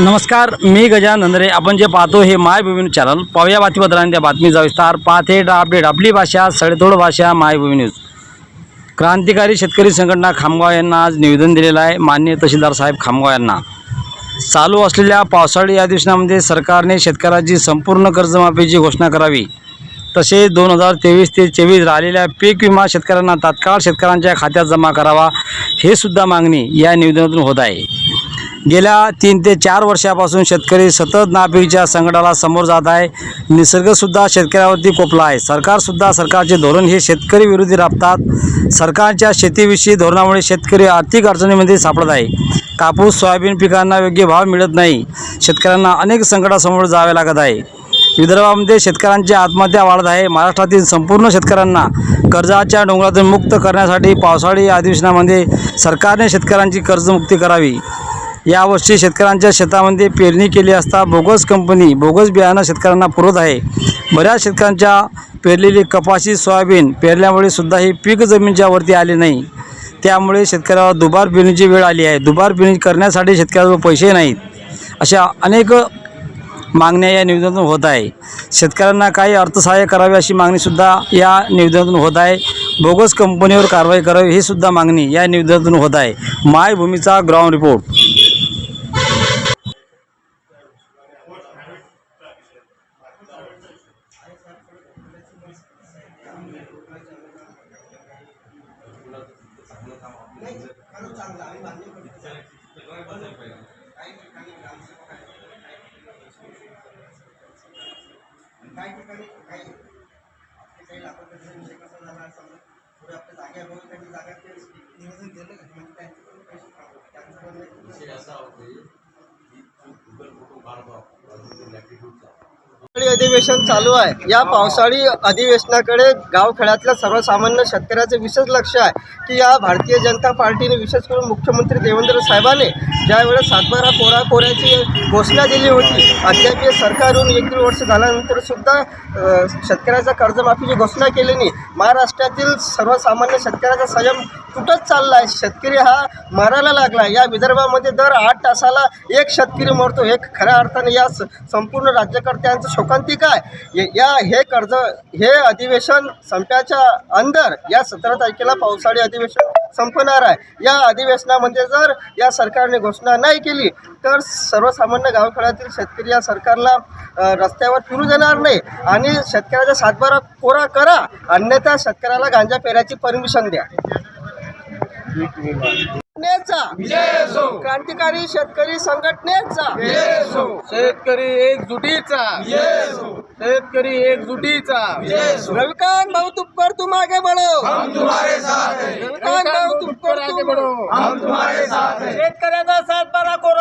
नमस्कार मी गजानन नंदरे. आपण जे पाहतो हे मायभूमी चॅनल. पाहूया बातमीपत्रांनी त्या बातमीचा विस्तार. पाहते अपडेट आपली भाषा सडेतोड भाषा मायभूमी न्यूज. क्रांतिकारी शेतकरी संघटना खामगाव यांना आज निवेदन दिलेलं आहे. माननीय तहसीलदार साहेब खामगाव यांना. चालू असलेल्या पावसाळी अधिवेशनामध्ये सरकारने शेतकऱ्याची संपूर्ण कर्जमाफीची घोषणा करावी. तसेच दोन हजार तेवीस ते चोवीस राहिलेल्या पीक विमा शेतकऱ्यांना तात्काळ शेतकऱ्यांच्या खात्यात जमा करावा हे सुद्धा मागणी या निवेदनातून होत आहे. गेल्या तीन ते चार वर्षापासून शेतकरी सतत नापिकीच्या संकटाला समोर जात आहे. निसर्गसुद्धा शेतकऱ्यावरती कोपला आहे. सरकारसुद्धा सरकारचे धोरण हे शेतकरी विरोधी राबतात. सरकारच्या शेतीविषयी धोरणामुळे शेतकरी आर्थिक अडचणीमध्ये सापडत आहे. कापूस सोयाबीन पिकांना योग्य भाव मिळत नाही. शेतकऱ्यांना अनेक संकटासमोर जावे लागत आहे. विदर्भामध्ये शेतकऱ्यांची आत्महत्या वाढत आहे. महाराष्ट्रातील संपूर्ण शेतकऱ्यांना कर्जाच्या डोंगरातून मुक्त करण्यासाठी पावसाळी अधिवेशनामध्ये सरकारने शेतकऱ्यांची कर्जमुक्ती करावी. यावर्षी शेतकऱ्यांच्या शेतामध्ये पेरणी केली असता बोगस कंपनी बोगस बियाणं शेतकऱ्यांना पुरत आहे. बऱ्याच शेतकऱ्यांच्या पेरलेली कपाशी सोयाबीन पेरल्यामुळे सुद्धा ही पीक जमीनच्या वरती आले नाही. त्यामुळे शेतकऱ्यावर दुबार पेरणीची वेळ आली आहे. दुबार पेरणी करण्यासाठी शेतकऱ्याजवळ पैसे नाहीत अशा अनेक मागण्या या निवेदनातून होत आहे. शेतकऱ्यांना काही अर्थसहाय्य करावे अशी मागणीसुद्धा या निवेदनातून होत आहे. बोगस कंपनीवर कारवाई करावी ही सुद्धा मागणी या निवेदनातून होत आहे. मायभूमीचा ग्राउंड रिपोर्ट. काही विषय कसा झाला समजा पुढे आपल्या जागा बघून त्यांनी जागा ते नियोजन केलं का म्हणजे पैसे काढू. त्यांचं विषय असा होते की गुगल फोटो काढतो लॅटिट्यूडचा अधिवेशन चालू आहे. या पावसाळी अधिवेशनाकडे गावखेड्यातल्या सर्वसामान्य शेतकऱ्याचे विशेष लक्ष आहे की या भारतीय जनता पार्टीने विशेष करून मुख्यमंत्री देवेंद्र साहेबांनी ज्यावेळेस सातबारा कोरा कोऱ्याची घोषणा दिली होती अद्याप सरकारहून सरकार येऊन एक दीड वर्ष झाल्यानंतर सुद्धा शेतकऱ्याचा शेतकऱ्याच्या कर्जमाफीची घोषणा केली नाही. महाराष्ट्रातील सर्वसामान्य शेतकऱ्याचा संयम तुटत चालला आहे. शेतकरी हा मरायला लागला या विदर्भामध्ये दर आठ तासाला एक शेतकरी मरतो. हे खऱ्या अर्थाने या स- संपूर्ण राज्यकर्त्यांचं शोकांतिक आहे ये- या हे कर्ज हे अधिवेशन संपण्याच्या अंदर या सतरा तारखेला पावसाळी अधिवेशन संपणार आहे. या अधिवेशनामध्ये जर या सरकारने घोषणा नाही केली तर सर्वसामान्य गावखेड्यातील शेतकरी या सरकारला रस्त्यावर फिरू देणार नाही. आणि शेतकऱ्याचा सातबारा कोरा करा. अन्यथा शेतकऱ्याला गांजा पेरायची परमिशन द्या. संघटनेचा. क्रांतिकारी शेतकरी संघटनेचा. शेतकरी एकजुटीचा. शेतकरी एकजुटीचा. रविकांत भाऊ तुपकर तुम आगे बढ़ो. रविकांत भाऊ तुपकर तुम आगे बढ़ो. शेतकऱ्याचा सातबारा कोरा